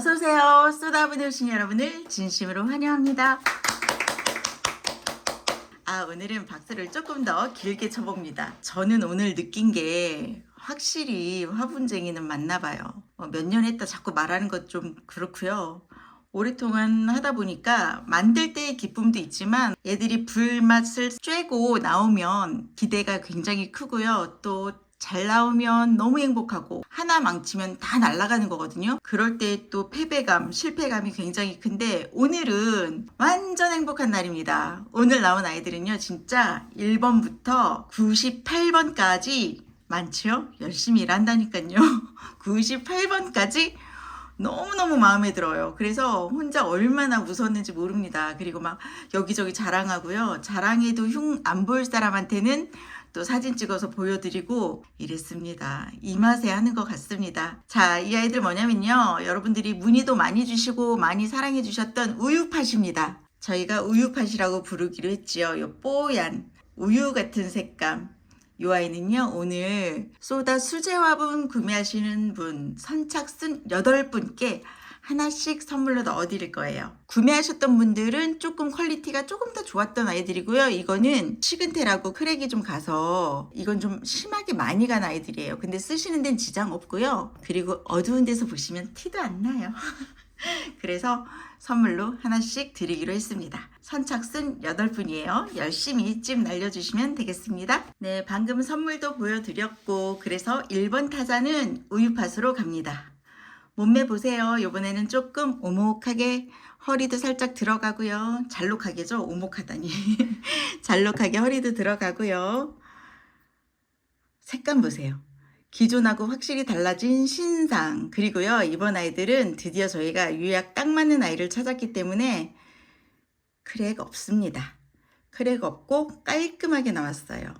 어서오세요. 쏟아부내 오신 여러분을 진심으로 환영합니다. 아, 오늘은 박수를 조금 더 길게 쳐봅니다. 저는 오늘 느낀 게 확실히 화분쟁이는 맞나 봐요. 어, 몇년 했다 자꾸 말하는 것 좀 그렇고요. 오랫동안 하다 보니까 만들 때의 기쁨도 있지만 얘들이 불맛을 쬐고 나오면 기대가 굉장히 크고요. 또 잘 나오면 너무 행복하고 하나 망치면 다 날아가는 거거든요. 그럴 때 또 패배감, 실패감이 굉장히 큰데 오늘은 완전 행복한 날입니다. 오늘 나온 아이들은요. 진짜 1번부터 98번까지 많죠? 열심히 일한다니까요. 98번까지 너무너무 마음에 들어요. 그래서 혼자 얼마나 웃었는지 모릅니다. 그리고 막 여기저기 자랑하고요. 자랑해도 흉안 보일 사람한테는 또 사진 찍어서 보여드리고 이랬습니다. 이 맛에 하는 것 같습니다. 자, 이 아이들 뭐냐면요. 여러분들이 문의도 많이 주시고 많이 사랑해 주셨던 우유팥입니다. 저희가 우유팥이라고 부르기로 했지요. 요 뽀얀 우유 같은 색감. 이 아이는요, 오늘 소다 수제 화분 구매하시는 분 선착순 8분께 하나씩 선물로 넣어 드릴 거예요. 구매하셨던 분들은 조금 퀄리티가 조금 더 좋았던 아이들이고요. 이거는 시근테라고 크랙이 좀 가서 이건 좀 심하게 많이 간 아이들이에요. 근데 쓰시는 데는 지장 없고요. 그리고 어두운 데서 보시면 티도 안 나요. 그래서 선물로 하나씩 드리기로 했습니다. 선착순 8분이에요. 열심히 찜 날려주시면 되겠습니다. 네, 방금 선물도 보여드렸고, 그래서 1번 타자는 우유팥으로 갑니다. 몸매 보세요. 이번에는 조금 오목하게 허리도 살짝 들어가고요. 잘록하게죠? 오목하다니. 잘록하게 허리도 들어가고요. 색감 보세요. 기존하고 확실히 달라진 신상. 그리고요, 이번 아이들은 드디어 저희가 유약 딱 맞는 아이를 찾았기 때문에 크랙 없습니다. 크랙 없고 깔끔하게 나왔어요.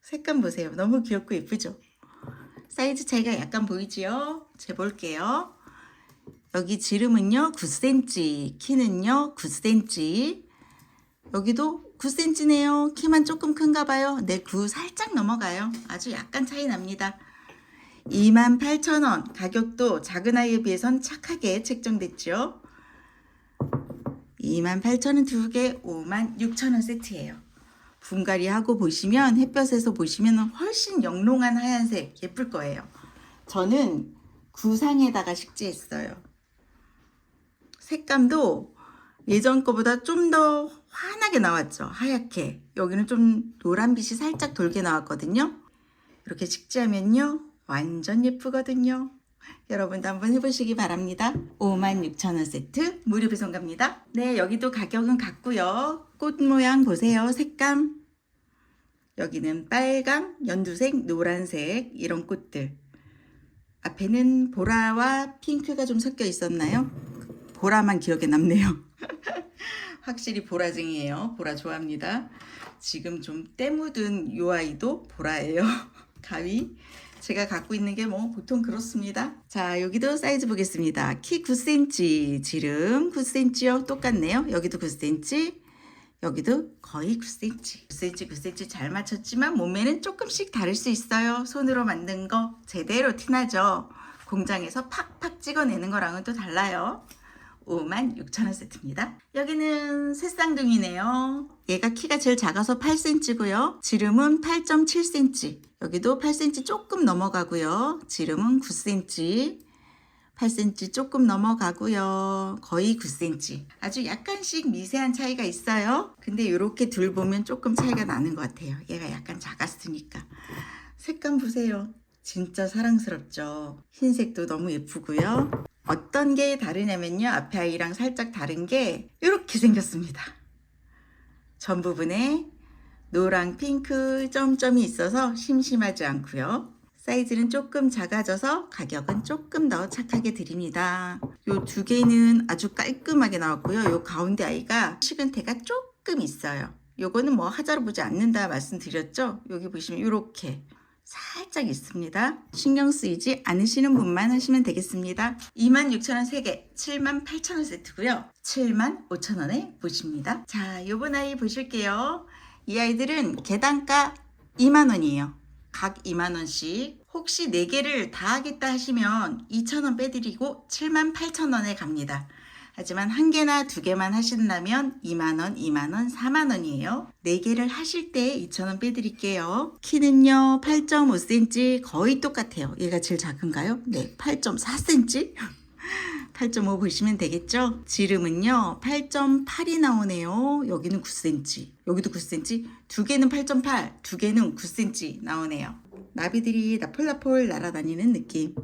색감 보세요. 너무 귀엽고 예쁘죠? 사이즈 차이가 약간 보이지요? 재볼게요. 여기 지름은요, 9cm, 키는요, 9cm. 여기도 9cm네요. 키만 조금 큰가 봐요. 네, 9 살짝 넘어가요. 아주 약간 차이 납니다. 28,000원. 가격도 작은 아이에 비해선 착하게 책정됐죠. 28,000원 두 개, 56,000원 세트예요. 분갈이 하고 보시면 햇볕에서 보시면 훨씬 영롱한 하얀색 예쁠 거예요. 저는 구상에다가 식재했어요. 색감도 예전 거보다 좀 더 환하게 나왔죠. 하얗게. 여기는 좀 노란빛이 살짝 돌게 나왔거든요. 이렇게 식재하면요. 완전 예쁘거든요. 여러분도 한번 해보시기 바랍니다. 56,000원 세트 무료 배송 갑니다. 네, 여기도 가격은 같고요. 꽃 모양 보세요. 색감. 여기는 빨강, 연두색, 노란색 이런 꽃들. 앞에는 보라와 핑크가 좀 섞여 있었나요? 보라만 기억에 남네요. 확실히 보라쟁이에요. 보라 좋아합니다. 지금 좀 때 묻은 요 아이도 보라예요. 가위. 제가 갖고 있는 게 뭐 보통 그렇습니다. 자, 여기도 사이즈 보겠습니다. 키 9cm, 지름 9cm요. 똑같네요. 여기도 9cm. 여기도 거의 9cm. 9cm, 9cm 잘 맞췄지만 몸매는 조금씩 다를 수 있어요. 손으로 만든 거 제대로 티나죠. 공장에서 팍팍 찍어내는 거랑은 또 달라요. 56,000원 세트입니다. 여기는 새쌍둥이네요. 얘가 키가 제일 작아서 8cm고요. 지름은 8.7cm. 여기도 8cm 조금 넘어가고요. 지름은 9cm. 8cm 조금 넘어가고요. 거의 9cm. 아주 약간씩 미세한 차이가 있어요. 근데 이렇게 둘 보면 조금 차이가 나는 것 같아요. 얘가 약간 작았으니까. 색감 보세요. 진짜 사랑스럽죠. 흰색도 너무 예쁘고요. 어떤 게 다르냐면요. 앞에 아이랑 살짝 다른 게 이렇게 생겼습니다. 전 부분에 노랑 핑크 점점이 있어서 심심하지 않고요. 사이즈는 조금 작아져서 가격은 조금 더 착하게 드립니다. 요 두 개는 아주 깔끔하게 나왔고요. 요 가운데 아이가 식은태가 조금 있어요. 요거는 뭐 하자로 보지 않는다 말씀드렸죠? 여기 보시면 이렇게 살짝 있습니다. 신경 쓰이지 않으시는 분만 하시면 되겠습니다. 26,000원 3개, 78,000원 세트고요. 75,000원에 보십니다. 자, 요번 아이 보실게요. 이 아이들은 개단가 2만원이에요. 각 2만원씩. 혹시 4개를 다 하겠다 하시면 2,000원 빼드리고 78,000원에 갑니다. 하지만 한 개나 두 개만 하신다면 2만원, 2만원, 4만원이에요. 네 개를 하실 때 2,000원 빼드릴게요. 키는요, 8.5cm 거의 똑같아요. 얘가 제일 작은가요? 네, 8.4cm? 8.5 보시면 되겠죠? 지름은요, 8.8이 나오네요. 여기는 9cm. 여기도 9cm. 두 개는 8.8, 두 개는 9cm 나오네요. 나비들이 나폴나폴 날아다니는 느낌.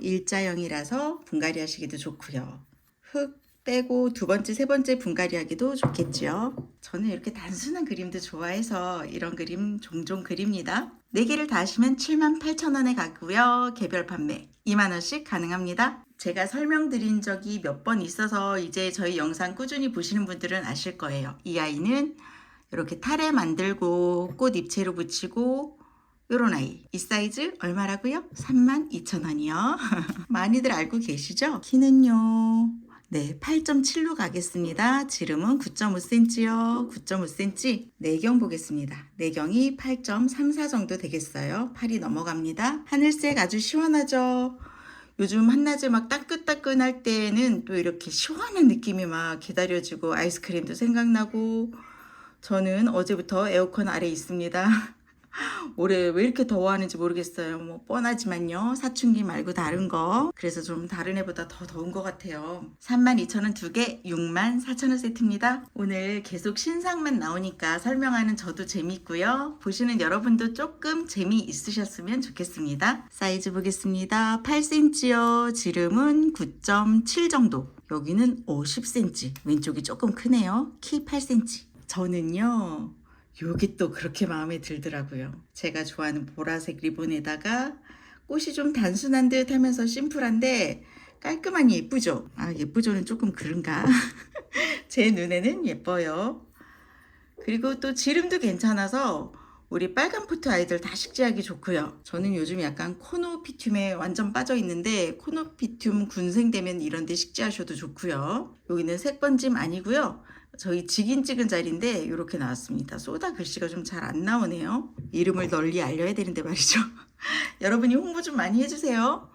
일자형이라서 분갈이 하시기도 좋고요. 흙 빼고 두 번째, 세 번째 분갈이 하기도 좋겠죠. 저는 이렇게 단순한 그림도 좋아해서 이런 그림 종종 그립니다. 4개를 다 하시면 78,000원에 가고요. 개별 판매 2만원씩 가능합니다. 제가 설명드린 적이 몇 번 있어서 이제 저희 영상 꾸준히 보시는 분들은 아실 거예요. 이 아이는 이렇게 탈에 만들고 꽃 잎채로 붙이고 요런 아이. 이 사이즈 얼마라고요? 32,000원이요. 많이들 알고 계시죠? 키는요? 네 8.7로 가겠습니다. 지름은 9.5cm요. 9.5cm 내경 보겠습니다. 내경이 8.34 정도 되겠어요. 팔이 넘어갑니다. 하늘색 아주 시원하죠 요즘 한낮에 막 따끈따끈할 때는 또 이렇게 시원한 느낌이 막 기다려지고 아이스크림도 생각나고 저는 어제부터 에어컨 아래 있습니다 올해 왜 이렇게 더워하는지 모르겠어요. 뭐 뻔하지만요. 사춘기 말고 다른 거. 그래서 좀 다른 애보다 더 더운 것 같아요. 32,000원 두 개, 64,000원 세트입니다. 오늘 계속 신상만 나오니까 설명하는 저도 재밌고요. 보시는 여러분도 조금 재미있으셨으면 좋겠습니다. 사이즈 보겠습니다. 8cm요. 지름은 9.7 정도. 여기는 50cm. 왼쪽이 조금 크네요. 키 8cm. 저는요. 요게 또 그렇게 마음에 들더라고요. 제가 좋아하는 보라색 리본에다가 꽃이 좀 단순한 듯 하면서 심플한데 깔끔하니 예쁘죠? 아, 예쁘죠는 조금 그런가? 제 눈에는 예뻐요. 그리고 또 지름도 괜찮아서 우리 빨간 포트 아이들 다 식재하기 좋고요. 저는 요즘 약간 코노피튬에 완전 빠져 있는데 코노피튬 군생되면 이런 데 식재하셔도 좋고요. 여기는 색번짐 아니고요. 저희 직인 찍은 자리인데 이렇게 나왔습니다. 쏘다 글씨가 좀 잘 안 나오네요. 이름을 널리 알려야 되는데 말이죠. 여러분이 홍보 좀 많이 해주세요.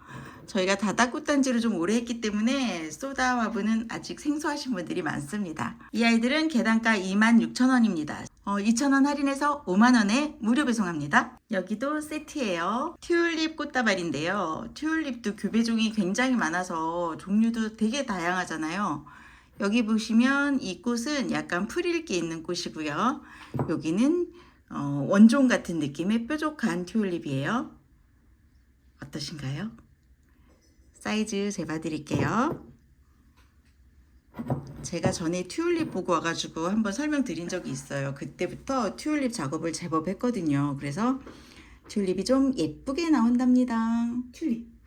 저희가 다다꽃단지를 좀 오래 했기 때문에 소다 화분은 아직 생소하신 분들이 많습니다. 이 아이들은 개단가 26,000원입니다. 어, 2,000원 할인해서 5만원에 무료 배송합니다. 여기도 세트예요. 튤립 꽃다발인데요. 튤립도 교배종이 굉장히 많아서 종류도 되게 다양하잖아요. 여기 보시면 이 꽃은 약간 풀일기 있는 꽃이고요. 여기는 어, 원종 같은 느낌의 뾰족한 튤립이에요. 어떠신가요? 사이즈 재봐 드릴게요. 제가 전에 튤립 보고 와가지고 한번 설명드린 적이 있어요. 그때부터 튤립 작업을 제법 했거든요. 그래서 튤립이 좀 예쁘게 나온답니다. 튤립.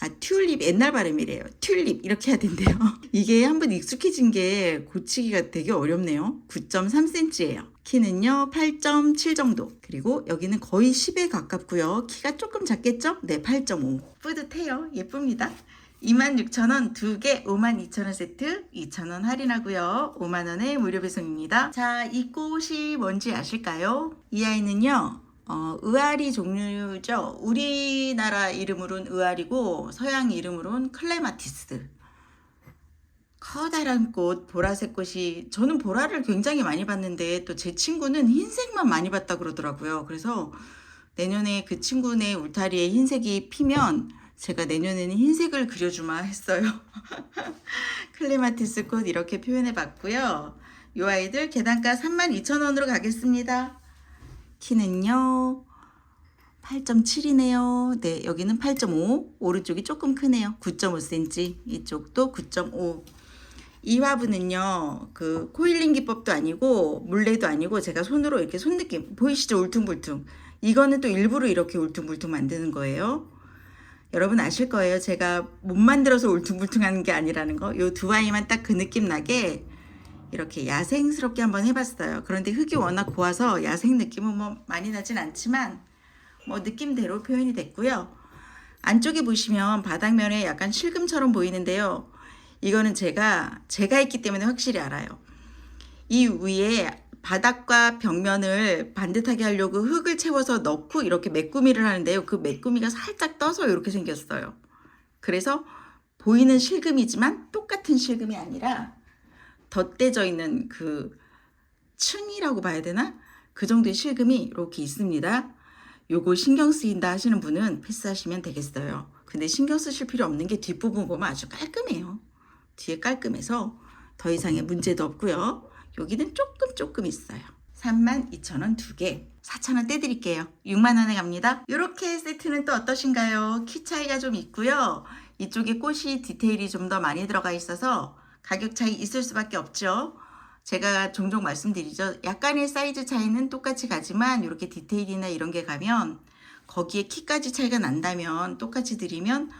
아, 튤립 옛날 발음이래요. 튤립 이렇게 해야 된대요. 이게 한번 익숙해진 게 고치기가 되게 어렵네요. 9.3cm예요. 키는요 8.7 정도. 그리고 여기는 거의 10에 가깝고요. 키가 조금 작겠죠? 네, 8.5. 뿌듯해요. 예쁩니다. 26,000원 두개 52,000원 세트 2,000원 할인하고요. 5만원에 무료 배송입니다. 자, 이 꽃이 뭔지 아실까요? 이 아이는요. 어, 의아리 종류죠. 우리나라 이름으로는 의아리고 서양 이름으로는 클레마티스. 커다란 꽃, 보라색 꽃이 저는 보라를 굉장히 많이 봤는데 또 제 친구는 흰색만 많이 봤다 그러더라고요. 그래서 내년에 그 친구네 울타리에 흰색이 피면 제가 내년에는 흰색을 그려주마 했어요. 클레마티스 꽃 이렇게 표현해 봤고요. 이 아이들 개단가 32,000원으로 가겠습니다. 키는요. 8.7이네요. 네, 여기는 8.5. 오른쪽이 조금 크네요. 9.5cm. 이쪽도 9.5. 이 화분은요, 그 코일링 기법도 아니고 물레도 아니고 제가 손으로 이렇게 손 느낌 보이시죠? 울퉁불퉁. 이거는 또 일부러 이렇게 울퉁불퉁 만드는 거예요. 여러분 아실 거예요. 제가 못 만들어서 울퉁불퉁 하는 게 아니라는 거. 요 두 아이만 딱 그 느낌 나게 이렇게 야생스럽게 한번 해봤어요. 그런데 흙이 워낙 고와서 야생 느낌은 뭐 많이 나진 않지만 뭐 느낌대로 표현이 됐고요. 안쪽에 보시면 바닥면에 약간 실금처럼 보이는데요. 이거는 제가 제가 했기 때문에 확실히 알아요. 이 위에 바닥과 벽면을 반듯하게 하려고 흙을 채워서 넣고 이렇게 메꾸미를 하는데요. 그 메꾸미가 살짝 떠서 이렇게 생겼어요. 그래서 보이는 실금이지만 똑같은 실금이 아니라 덧대져 있는 그 층이라고 봐야 되나? 그 정도의 실금이 이렇게 있습니다. 요거 신경 쓰인다 하시는 분은 패스하시면 되겠어요. 근데 신경 쓰실 필요 없는 게 뒷부분 보면 아주 깔끔해요. 뒤에 깔끔해서 더 이상의 문제도 없고요. 여기는 조금 조금 있어요. 32,000원 두 개. 4,000원 떼드릴게요. 6만원에 갑니다. 이렇게 세트는 또 어떠신가요? 키 차이가 좀 있고요. 이쪽에 꽃이 디테일이 좀 더 많이 들어가 있어서 가격 차이 있을 수밖에 없죠. 제가 종종 말씀드리죠. 약간의 사이즈 차이는 똑같이 가지만 이렇게 디테일이나 이런 게 가면 거기에 키까지 차이가 난다면 똑같이 드리면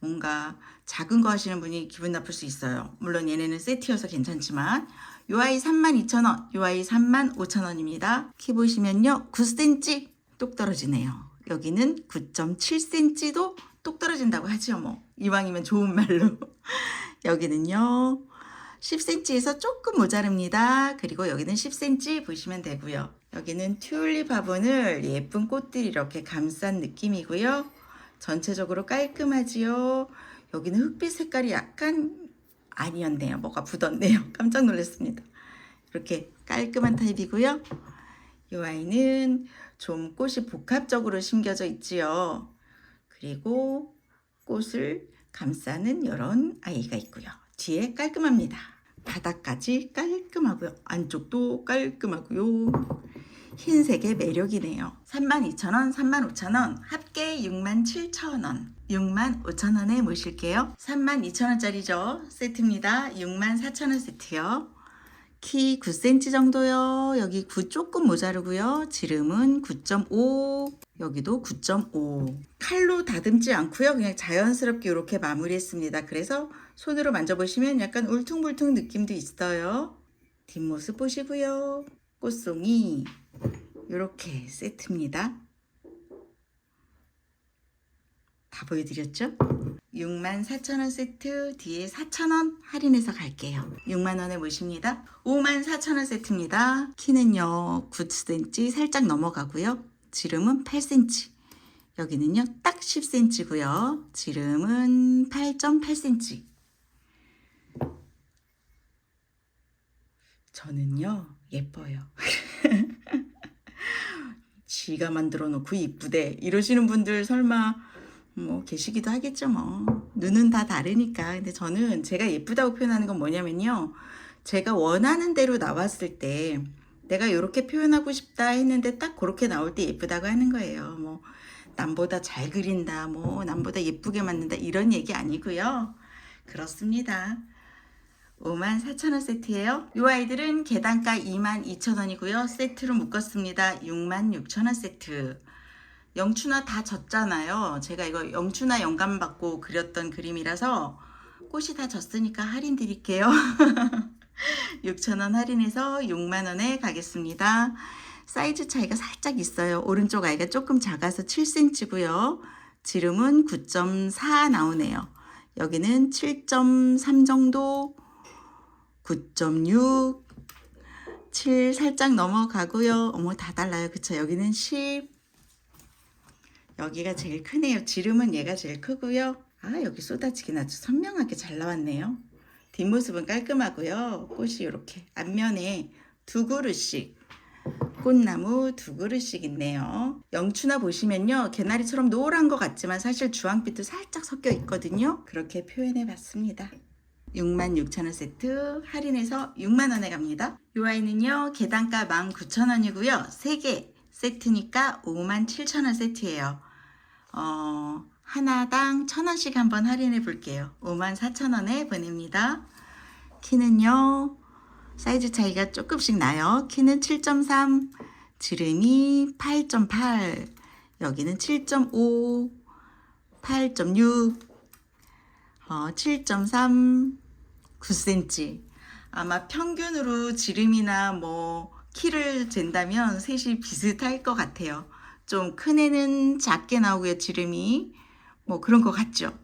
뭔가 작은 거 하시는 분이 기분 나쁠 수 있어요. 물론 얘네는 세트여서 괜찮지만 요 아이 32,000원, 요 아이 35,000원입니다. 키 보시면요. 9cm 똑 떨어지네요. 여기는 9.7cm도 똑 떨어진다고 하죠. 뭐 이왕이면 좋은 말로. 여기는요. 10cm에서 조금 모자릅니다. 그리고 여기는 10cm 보시면 되고요. 여기는 튤립 화분을 예쁜 꽃들이 이렇게 감싼 느낌이고요. 전체적으로 깔끔하지요. 여기는 흑빛 색깔이 약간 아니었네요. 뭐가 묻었네요. 깜짝 놀랐습니다. 이렇게 깔끔한 타입이고요. 이 아이는 좀 꽃이 복합적으로 심겨져 있지요. 그리고 꽃을 감싸는 이런 아이가 있고요. 뒤에 깔끔합니다. 바닥까지 깔끔하고요. 안쪽도 깔끔하고요. 흰색의 매력이네요. 32,000원, 35,000원, 합계 67,000원. 65,000원에 모실게요. 32,000원짜리죠. 세트입니다. 64,000원 세트요. 키 9cm 정도요. 여기 9 조금 모자르고요. 지름은 9.5. 여기도 9.5. 칼로 다듬지 않고요. 그냥 자연스럽게 이렇게 마무리했습니다. 그래서 손으로 만져보시면 약간 울퉁불퉁 느낌도 있어요. 뒷모습 보시고요. 꽃송이 이렇게 세트입니다. 다 보여드렸죠? 64,000원 세트 뒤에 4,000원 할인해서 갈게요. 6만원에 모십니다. 54,000원 세트입니다. 키는요 9cm 살짝 넘어가고요. 지름은 8cm. 여기는요 딱 10cm고요. 지름은 8.8cm. 저는요 예뻐요. 지가 만들어 놓고 이쁘대 이러시는 분들 설마 뭐 계시기도 하겠죠 뭐 눈은 다 다르니까 근데 저는 제가 예쁘다고 표현하는 건 뭐냐면요 제가 원하는 대로 나왔을 때 내가 이렇게 표현하고 싶다 했는데 딱 그렇게 나올 때 예쁘다고 하는 거예요 뭐 남보다 잘 그린다 뭐 남보다 예쁘게 만든다 이런 얘기 아니고요 그렇습니다 54,000원 세트예요. 이 아이들은 개단가 22,000원이고요. 세트로 묶었습니다. 66,000원 세트. 영춘화 다 졌잖아요. 제가 이거 영춘화 영감 받고 그렸던 그림이라서 꽃이 다 졌으니까 할인 드릴게요. 6,000원 할인해서 6만원에 가겠습니다. 사이즈 차이가 살짝 있어요. 오른쪽 아이가 조금 작아서 7cm고요. 지름은 9.4 나오네요. 여기는 7.3 정도 9.6, 7 살짝 넘어가고요. 어머 다 달라요. 그쵸? 여기는 10. 여기가 제일 크네요. 지름은 얘가 제일 크고요. 아 여기 쏟아지긴 아주 선명하게 잘 나왔네요. 뒷모습은 깔끔하고요. 꽃이 이렇게 앞면에 두 그루씩 꽃나무 두 그루씩 있네요. 영추나 보시면요. 개나리처럼 노란 것 같지만 사실 주황빛도 살짝 섞여 있거든요. 그렇게 표현해 봤습니다. 66,000원 세트 할인해서 6만원에 갑니다. 이 아이는요 개단가 19,000원이고요 3개 세트니까 57,000원 세트예요 어, 하나당 1,000원씩 한번 할인해 볼게요 54,000원에 보냅니다 키는요 사이즈 차이가 조금씩 나요 키는 7.3 지름이 8.8 여기는 7.5 8.6 어, 7.3 9cm. 아마 평균으로 지름이나 뭐 키를 잰다면 셋이 비슷할 것 같아요. 좀 큰 애는 작게 나오고요, 지름이. 뭐 그런 것 같죠?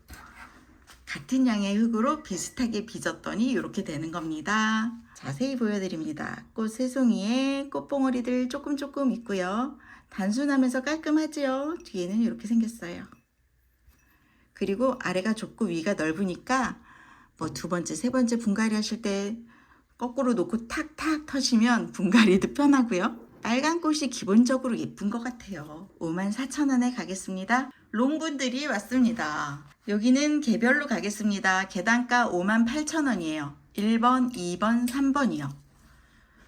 같은 양의 흙으로 비슷하게 빚었더니 이렇게 되는 겁니다. 자세히 보여드립니다. 꽃 새송이에 꽃봉오리들 조금 조금 있고요. 단순하면서 깔끔하지요. 뒤에는 이렇게 생겼어요. 그리고 아래가 좁고 위가 넓으니까 뭐 두 번째, 세 번째 분갈이 하실 때 거꾸로 놓고 탁탁 터시면 분갈이도 편하고요. 빨간 꽃이 기본적으로 예쁜 것 같아요. 54,000원에 가겠습니다. 롱분들이 왔습니다. 여기는 개별로 가겠습니다. 계단가 58,000원이에요. 1번, 2번, 3번이요.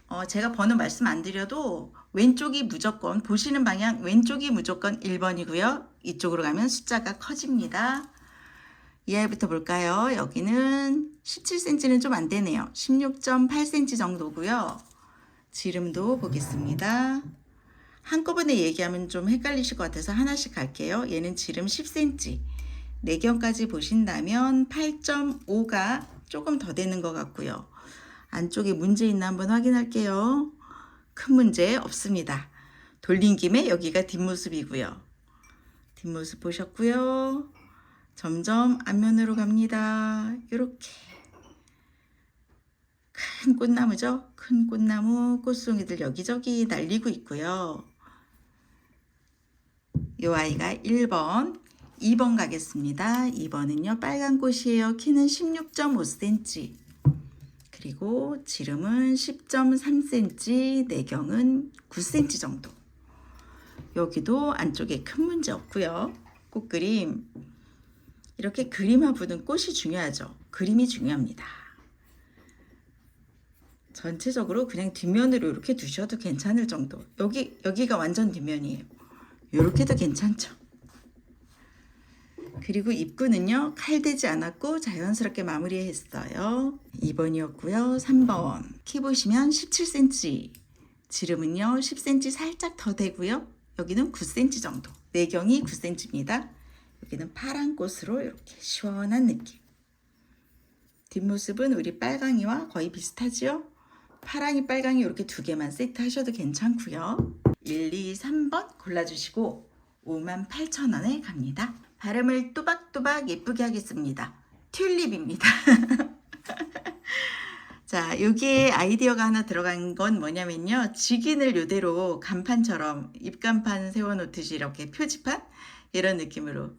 어, 제가 번호 말씀 안 드려도 왼쪽이 무조건 보시는 방향 왼쪽이 무조건 1번이고요. 이쪽으로 가면 숫자가 커집니다. 이 아이부터 볼까요? 여기는 17cm는 좀 안 되네요. 16.8cm 정도고요. 지름도 보겠습니다. 한꺼번에 얘기하면 좀 헷갈리실 것 같아서 하나씩 갈게요. 얘는 지름 10cm. 내경까지 보신다면 8.5가 조금 더 되는 것 같고요. 안쪽에 문제 있나 한번 확인할게요. 큰 문제 없습니다. 돌린 김에 여기가 뒷모습이고요. 뒷모습 보셨고요. 점점 앞면으로 갑니다. 이렇게 큰 꽃나무죠. 큰 꽃나무 꽃송이들 여기저기 날리고 있고요. 이 아이가 1번, 2번 가겠습니다. 2번은요 빨간 꽃이에요. 키는 16.5cm. 그리고 지름은 10.3cm, 내경은 9cm 정도. 여기도 안쪽에 큰 문제 없고요. 꽃그림 이렇게 그림화 붙은 꽃이 중요하죠. 그림이 중요합니다. 전체적으로 그냥 뒷면으로 이렇게 두셔도 괜찮을 정도. 여기 여기가 완전 뒷면이에요. 이렇게도 괜찮죠. 그리고 입구는요 칼대지 않았고 자연스럽게 마무리했어요. 2번이었고요. 3번 키 보시면 17cm 지름은요 10cm 살짝 더 되고요. 여기는 9cm 정도. 내경이 9cm입니다. 여기는 파란 꽃으로 이렇게 시원한 느낌. 뒷모습은 우리 빨강이와 거의 비슷하지요? 파랑이 빨강이 이렇게 두 개만 세트 하셔도 괜찮고요. 1, 2, 3번 골라주시고 58,000원에 갑니다. 발음을 또박또박 예쁘게 하겠습니다. 튤립입니다. 자, 여기에 아이디어가 하나 들어간 건 뭐냐면요. 직인을 이대로 간판처럼 입간판 세워놓듯이 이렇게 표지판 이런 느낌으로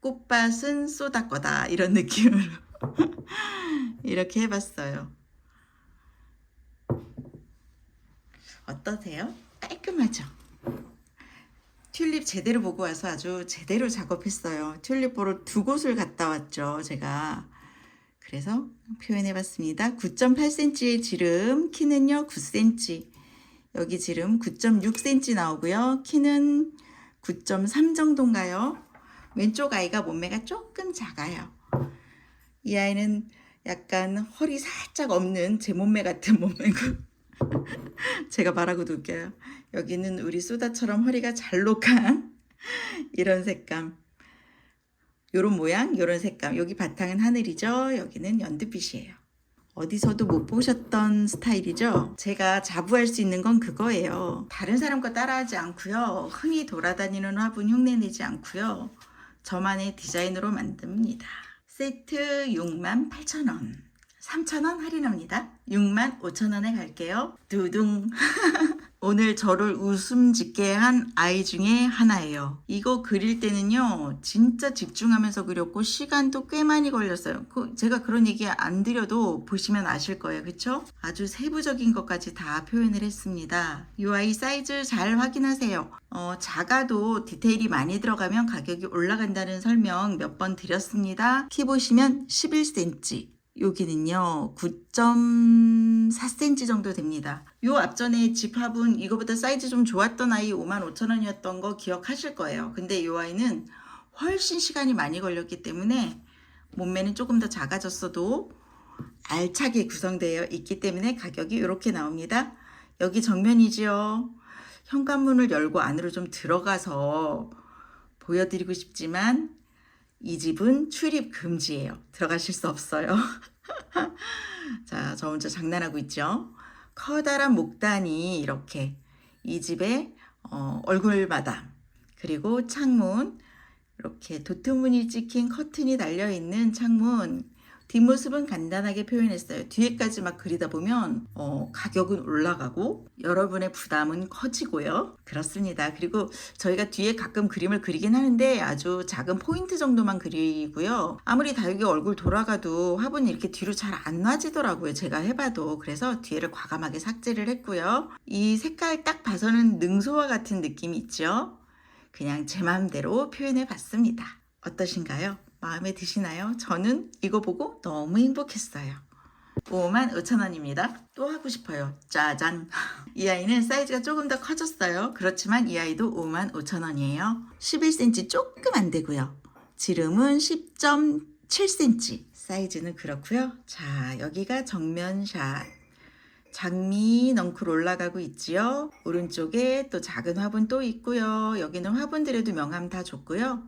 꽃밭은 쏟아 거다 이런 느낌으로 이렇게 해봤어요. 어떠세요? 깔끔하죠? 튤립 제대로 보고 와서 아주 제대로 작업했어요. 튤립 보러 두 곳을 갔다 왔죠, 제가. 그래서 표현해 봤습니다. 9.8cm의 지름, 키는요, 9cm. 여기 지름 9.6cm 나오고요. 키는 9.3 정도인가요? 왼쪽 아이가 몸매가 조금 작아요. 이 아이는 약간 허리 살짝 없는 제 몸매 같은 몸매고 제가 말하고도 웃겨요. 여기는 우리 쏘다처럼 허리가 잘록한 이런 색감. 요런 모양, 요런 색감. 여기 바탕은 하늘이죠. 여기는 연두빛이에요. 어디서도 못 보셨던 스타일이죠. 제가 자부할 수 있는 건 그거예요. 다른 사람 거 따라하지 않고요. 흔히 돌아다니는 화분 흉내내지 않고요. 저만의 디자인으로 만듭니다. 세트 68,000원. 3,000원 할인합니다. 65,000원에 갈게요. 두둥. 오늘 저를 웃음 짓게 한 아이 중에 하나예요. 이거 그릴 때는요, 진짜 집중하면서 그렸고, 시간도 꽤 많이 걸렸어요. 그 제가 그런 얘기 안 드려도 보시면 아실 거예요. 그쵸? 아주 세부적인 것까지 다 표현을 했습니다. 이 아이 사이즈 잘 확인하세요. 어, 작아도 디테일이 많이 들어가면 가격이 올라간다는 설명 몇 번 드렸습니다. 키 보시면 11cm. 여기는요 9.4cm 정도 됩니다. 요 앞전에 집 화분 이거보다 사이즈 좀 좋았던 아이 55,000원이었던 거 기억하실 거예요. 근데 요 아이는 훨씬 시간이 많이 걸렸기 때문에 몸매는 조금 더 작아졌어도 알차게 구성되어 있기 때문에 가격이 이렇게 나옵니다. 여기 정면이지요. 현관문을 열고 안으로 좀 들어가서 보여드리고 싶지만 이 집은 출입 금지예요. 들어가실 수 없어요. 자, 저 혼자 장난하고 있죠. 커다란 목단이 이렇게 이 집의 어, 얼굴 마담 그리고 창문 이렇게 도트무늬 찍힌 커튼이 달려 있는 창문 뒷모습은 간단하게 표현했어요. 뒤에까지 막 그리다 보면 어, 가격은 올라가고 여러분의 부담은 커지고요. 그렇습니다. 그리고 저희가 뒤에 가끔 그림을 그리긴 하는데 아주 작은 포인트 정도만 그리고요. 아무리 다육이 얼굴 돌아가도 화분이 이렇게 뒤로 잘 안 놔지더라고요. 제가 해봐도. 그래서 뒤에를 과감하게 삭제를 했고요. 이 색깔 딱 봐서는 능소와 같은 느낌이 있죠. 그냥 제 마음대로 표현해 봤습니다. 어떠신가요? 마음에 드시나요? 저는 이거 보고 너무 행복했어요. 5만 5천 원입니다. 또 하고 싶어요. 짜잔. 이 아이는 사이즈가 조금 더 커졌어요. 그렇지만 이 아이도 5만 5천 원이에요. 11cm 조금 안 되고요. 지름은 10.7cm. 사이즈는 그렇고요. 자, 여기가 정면샷. 장미 넝쿨 올라가고 있지요. 오른쪽에 또 작은 화분 또 있고요. 여기는 화분들에도 명암 다 줬고요.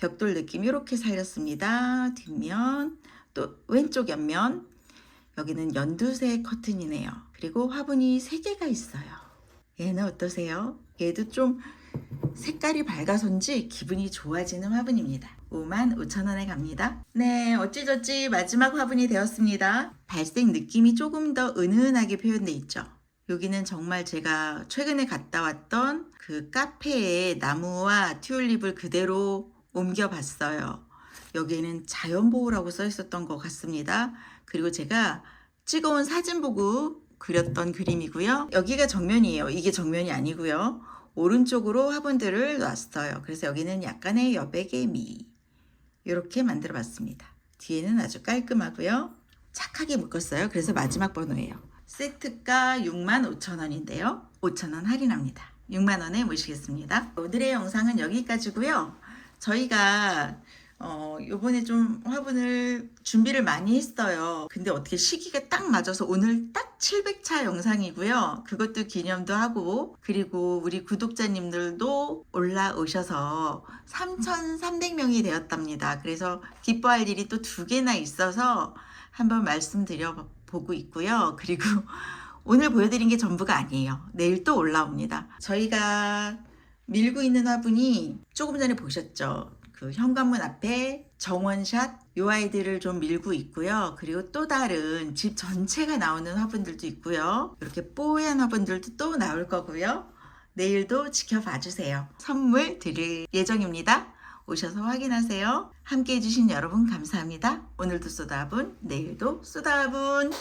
벽돌 느낌 이렇게 살렸습니다. 뒷면 또 왼쪽 옆면 여기는 연두색 커튼이네요. 그리고 화분이 3개가 있어요. 얘는 어떠세요? 얘도 좀 색깔이 밝아서인지 기분이 좋아지는 화분입니다. 5만 5천 원에 갑니다. 네, 어찌저찌 마지막 화분이 되었습니다. 발색 느낌이 조금 더 은은하게 표현돼 있죠. 여기는 정말 제가 최근에 갔다 왔던 그 카페의 나무와 튤립을 그대로 옮겨봤어요. 여기에는 자연보호라고 써 있었던 것 같습니다. 그리고 제가 찍어온 사진 보고 그렸던 그림이고요. 여기가 정면이에요. 이게 정면이 아니고요. 오른쪽으로 화분들을 놨어요. 그래서 여기는 약간의 여백의 미. 이렇게 만들어 봤습니다. 뒤에는 아주 깔끔하고요. 착하게 묶었어요. 그래서 마지막 번호예요. 세트가 65,000원인데요. 5,000원 할인합니다. 6만원에 모시겠습니다. 오늘의 영상은 여기까지고요. 저희가 어, 요번에 좀 화분을 준비를 많이 했어요. 근데 어떻게 시기가 딱 맞아서 오늘 딱 700차 영상이고요. 그것도 기념도 하고, 그리고 우리 구독자님들도 올라오셔서 3,300명이 되었답니다. 그래서 기뻐할 일이 또 두 개나 있어서 한번 말씀드려 보고 있고요. 그리고 오늘 보여드린 게 전부가 아니에요. 내일 또 올라옵니다. 저희가 밀고 있는 화분이 조금 전에 보셨죠? 그 현관문 앞에 정원샷 요 아이들을 좀 밀고 있고요. 그리고 또 다른 집 전체가 나오는 화분들도 있고요. 이렇게 뽀얀 화분들도 또 나올 거고요. 내일도 지켜봐 주세요. 선물 드릴 예정입니다. 오셔서 확인하세요. 함께 해주신 여러분 감사합니다. 오늘도 쏘다분, 내일도 쏘다분.